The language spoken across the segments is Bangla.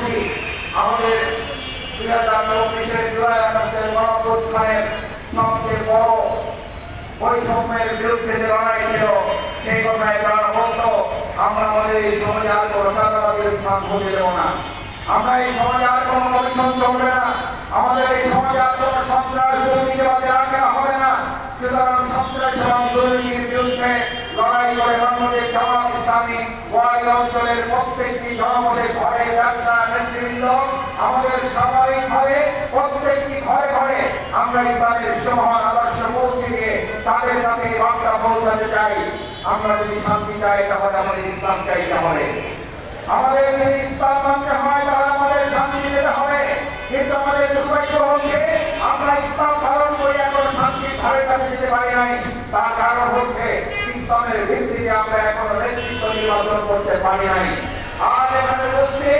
লক্ষ্য আমাদের দুই হাজার চব্বিশের জুলাই আগস্টের সবচেয়ে বড় বৈষম্যের বিরুদ্ধে যে লড়াই ছিল, সেই কথায় তারা বলতো, আমরা আমাদের এই সমাজে আর কোনো চাঁদাবাদের স্থান খুঁজে দেবো না। আমরা এই সমাজে আর কোনো কমিশন চলবে না। আমাদের এই সমাজে আর কোনো সন্ত্রাস দুর্নীতিবাদে রাখা হবে না। সুতরাং সন্ত্রাস এবং দুর্নীতির বিরুদ্ধে লড়াই করে বাংলাদেশ জামাত ইসলামী ওয়াই অঞ্চলের প্রত্যেকটি জনপদের ঘরে ব্যবসা নেতৃবৃন্দ আমাদের স্বাভাবিকভাবে প্রত্যেকটি ঘরে ঘরে আমরা ইসলামের সমান আদর্শ পৌঁছে তাদের কাছে বার্তা পৌঁছাতে চাই। আমরা যদি শান্তি চাই, তাহলে আমাদের ইসলাম চাই তাহলে। আমাদের যদি ইসলাম মানতে হয়, তাহলে আমাদের শান্তি পেতে হবে। কিন্তু আমাদের দুর্ভাগ্য হচ্ছে, আমরা ইসলাম পালন করে এখন শান্তির ধারে কাছে যেতে পারি নাই। তার কারণ হচ্ছে, ইসলামের ভিত্তিতে আমরা এখনও নেতৃত্ব নির্বাচন করতে পারি নাই। আর এখানে বসে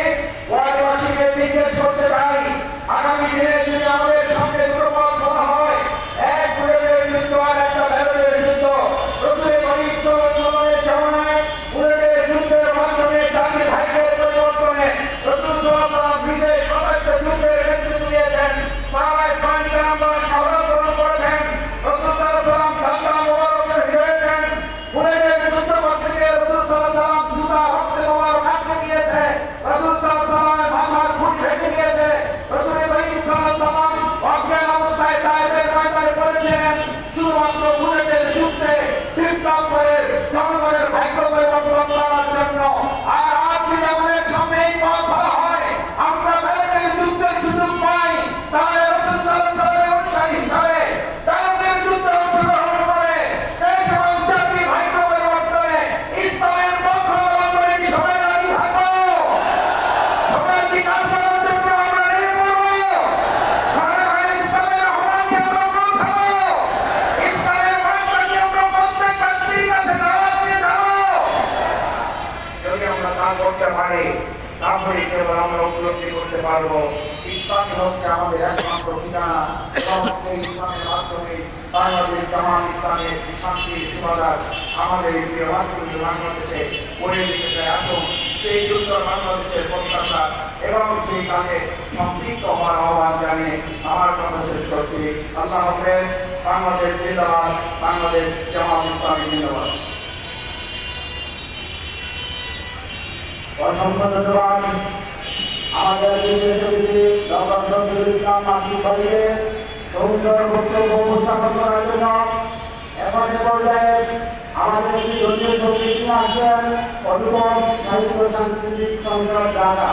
তাহলে কেবল আমরা উপলব্ধি করতে পারব, ইসলামই হচ্ছে আমাদের একমাত্র ঠিকানা। সেই ইসলামের মাধ্যমে বাংলাদেশ জামাত ইসলামের শান্তির সুবাদার আমাদের এই প্রিয় মাতৃভূমি বাংলাদেশে গড়ে দিতে চাই আসুন, সেই সুন্দর বাংলাদেশের প্রত্যাশা এবং সেই কাজে সম্পৃক্ত হওয়ার আহ্বান জানিয়ে আমার কথা শেষ করছি। আল্লাহ হাফেজ, বাংলাদেশ জিন্দাবাদ, বাংলাদেশ জামাত ইসলামী জিন্দাবাদ। অসংখ্য ধন্যবাদ আমাদের বিশেষ অতিথি ডক্টর শফিউল ইসলাম মাসুদ ভাইকে সুন্দর বক্তব্য উপস্থাপন করার জন্য এখন পর্যায়ে আমাদের ধর্মীয় শক্তি নিয়ে আসেন সাহিত্য সাংস্কৃতিক সংসদ ঢাকা